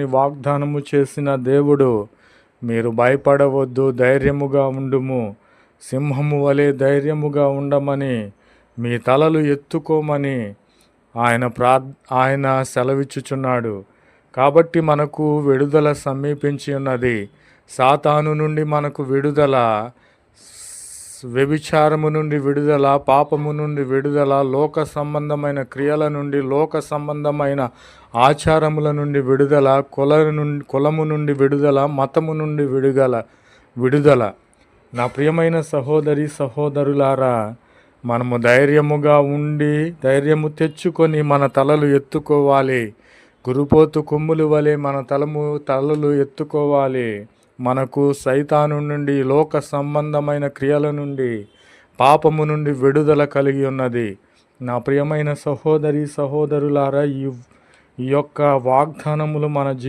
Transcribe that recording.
వాగ్దానము చేసిన దేవుడు మీరు భయపడవద్దు ధైర్యముగా ఉండుము. సింహము వలె ధైర్యముగా ఉండమని మీ తలలు ఎత్తుకోమని ఆయన ప్రా ఆయన సెలవిచ్చుచున్నాడు. కాబట్టి మనకు విడుదల సమీపించి ఉన్నది సాతాను నుండి మనకు విడుదల వ్యభిచారము నుండి విడుదల పాపము నుండి విడుదల లోక సంబంధమైన క్రియల నుండి లోక సంబంధమైన ఆచారముల నుండి విడుదల కుల నుండి కులము నుండి విడుదల మతము నుండి విడుదల విడుదల. నా ప్రియమైన సహోదరి సహోదరులారా మనము ధైర్యముగా ఉండి ధైర్యము తెచ్చుకొని మన తలలు ఎత్తుకోవాలి. గురుపోతు కొమ్ములు వలె మన తలము తలలు ఎత్తుకోవాలి. మనకు సైతాను నుండి లోక సంబంధమైన క్రియల నుండి పాపము నుండి విడుదల కలిగి ఉన్నది. నా ప్రియమైన సహోదరి సహోదరులారా ఈ ఈ యొక్క వాగ్దానములు మన జీ